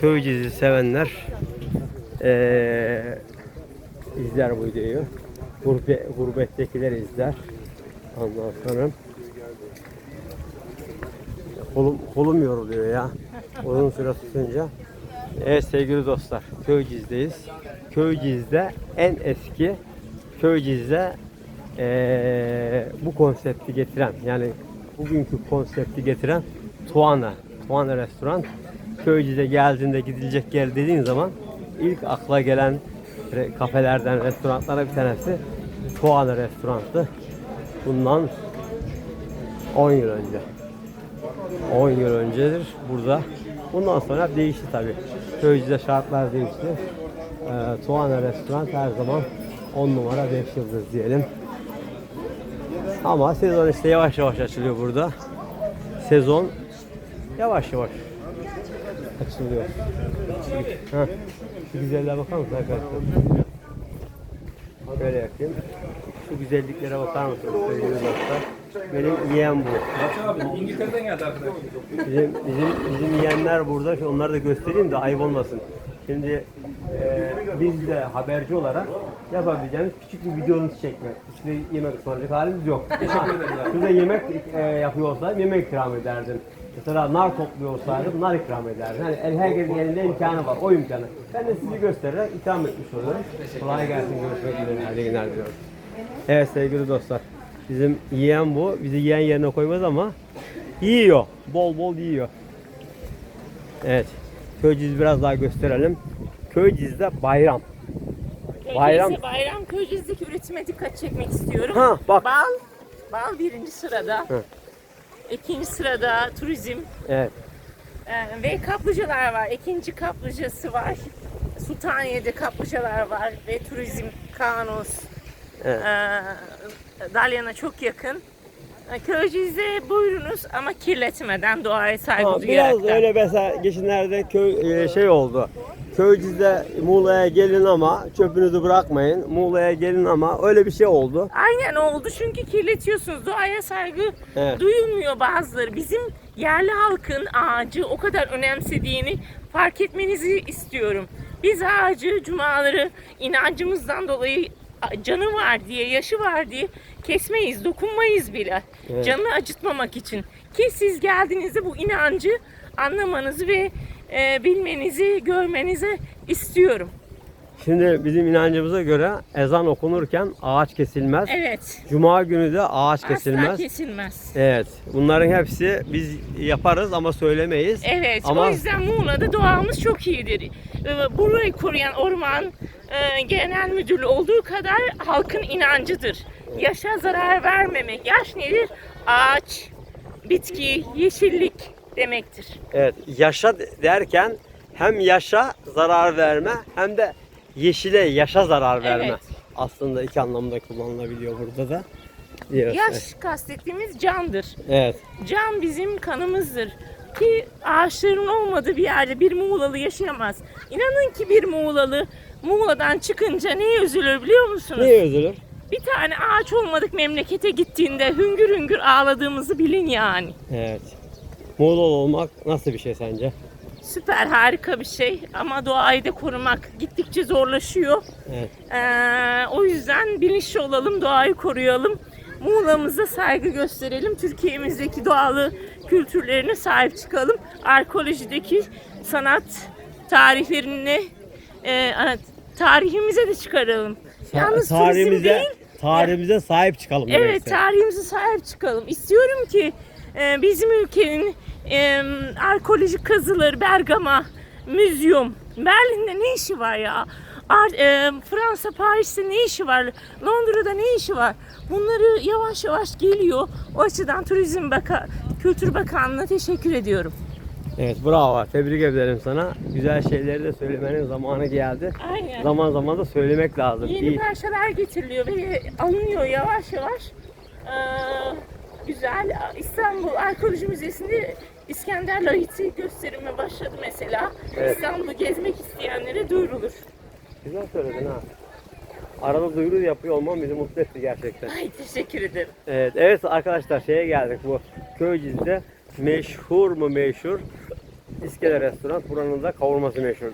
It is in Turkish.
Köy dizisi sevenler eee, izler bu videoyu. Gurbe, gurbettekiler izler. Ondan sonra kolum, kolum yoruluyor ya. Uzun süre tutunca. Evet sevgili dostlar, Köyciz'deyiz. Köyciz'de en eski Köyciz'de eee, bu konsepti getiren yani bugünkü konsepti getiren Tuana. Tuana restoran. Köyciz'e geldiğinde gidilecek yer dediğin zaman ilk akla gelen kafelerden, restoranlara bir tanesi Tuana restoranttı. Bundan 10 yıl önce. 10 yıl öncedir burada. Bundan sonra değişti tabi. Köycü'de şartlar değişti. Ee, Tuana Restoran her zaman 10 numara 5 yıldız diyelim. Ama sezon işte yavaş yavaş açılıyor burada. Sezon yavaş yavaş açılıyor. Ha, şu güzelliğe bakar mısın arkadaşlar? Böyle yapayım. Şu güzelliklere bakar mısınız? Benim yeğen bu. Abi İngiltere'den geldi arkadaş. Bizim, bizim, bizim yeğenler burada. Şu Onları da göstereyim de ayıp olmasın. Şimdi e, biz de haberci olarak yapabileceğimiz küçük bir videonun çekmek. Size yemek ısmarlayacak halimiz yok. Teşekkür ederim. Size yemek e, yapıyor olsaydım yemek ikram ederdim. Mesela nar topluyor olsaydım nar ikram ederdim. Hani el herkesin elinde imkanı var. O imkanı. Ben de sizi göstererek ikram etmiş oluyorum. Kolay gelsin. Görüşmek üzere. Hadi günler diliyorum. Evet sevgili dostlar. Bizim yiyen bu. Bizi yiyen yerine koymaz ama yiyor. Bol bol yiyor. Evet. Köyceğiz biraz daha gösterelim. Köyceğiz'de bayram. Bayram. Bayram. bayram köyceğizdeki üretime dikkat çekmek istiyorum. Ha, bak. Bal, bal birinci sırada. Hı. İkinci sırada turizm Evet. Ee, ve kaplıcalar var. İkinci kaplıcası var. Sultaniye'de kaplıcalar var ve turizm Kanos. Evet. Ee, Dalyan'a çok yakın. Köyceğiz'de buyurunuz ama kirletmeden doğaya saygı Ha, duyarak. biraz öyle mesela geçenlerde köy e, şey oldu. Köyceğiz'de Muğla'ya gelin ama çöpünüzü bırakmayın. Muğla'ya gelin ama öyle bir şey oldu. Aynen oldu çünkü kirletiyorsunuz. Doğaya saygı Evet. duyulmuyor bazıları. Bizim yerli halkın ağacı o kadar önemsediğini fark etmenizi istiyorum. Biz ağacı cumaları inancımızdan dolayı canı var diye, yaşı var diye kesmeyiz, dokunmayız bile. Evet. Canını acıtmamak için. Ki siz geldiğinizde bu inancı anlamanızı ve e, bilmenizi, görmenizi istiyorum. Şimdi bizim inancımıza göre ezan okunurken ağaç kesilmez. Evet. Cuma günü de ağaç kesilmez. Asla kesilmez. Evet. Bunların hepsi biz yaparız ama söylemeyiz. Evet, Ama o yüzden Muğla'da doğamız çok iyidir. Ee, Burayı koruyan orman e, genel müdürlüğü olduğu kadar halkın inancıdır. Yaşa zarar vermemek. Yaş nedir? Ağaç, bitki, yeşillik demektir. evet, yaşa derken hem yaşa zarar verme hem de yeşile yaşa zarar verme. Evet. Aslında iki anlamda kullanılabiliyor burada da. Diyoruz. Yaş kastettiğimiz candır. Evet. Can bizim kanımızdır. Ki ağaçların olmadığı bir yerde bir Muğlalı yaşayamaz. İnanın ki bir Muğlalı Muğla'dan çıkınca neye üzülür biliyor musunuz? Niye üzülür? Bir tane ağaç olmadık memlekete gittiğinde hüngür hüngür ağladığımızı bilin yani. Evet. Muğla'lı olmak nasıl bir şey sence? Süper harika bir şey ama doğayı da korumak gittikçe zorlaşıyor. Evet. Ee, o yüzden bilinçli olalım, doğayı koruyalım. Muğla'mıza saygı gösterelim. Türkiye'mizdeki doğalı kültürlerine sahip çıkalım. Arkeolojideki sanat tarihlerini e, tarihimize de çıkaralım. Yalnız turizm tarihimize, değil, tarihimize sahip çıkalım. Evet, tarihimize sahip çıkalım. İstiyorum ki e, bizim ülkenin e, arkeolojik kazıları, Bergama, Müzyum, Berlin'de ne işi var ya? Ar- e, Fransa, Paris'te ne işi var? Londra'da ne işi var? Bunları yavaş yavaş geliyor. O açıdan Turizm Baka Kültür Bakanlığı'na teşekkür ediyorum. Evet bravo. Tebrik ederim sana. Güzel şeyleri de söylemenin zamanı geldi. Aynen. Zaman zaman da söylemek lazım. Yeni İyi. parçalar getiriliyor ve alınıyor yavaş yavaş. Ee, güzel. İstanbul Arkeoloji Müzesi'nde İskender Lahit'i gösterime başladı mesela. Evet. İstanbul'u gezmek isteyenlere duyurulur. Güzel söyledin ha. Arada duyuru yapıyor olmam bizi mutlu etti gerçekten. Ay teşekkür ederim. Evet, evet arkadaşlar şeye geldik bu Köyceğiz'de meşhur mu meşhur İskele Restoran. Buranın da kavurması meşhur.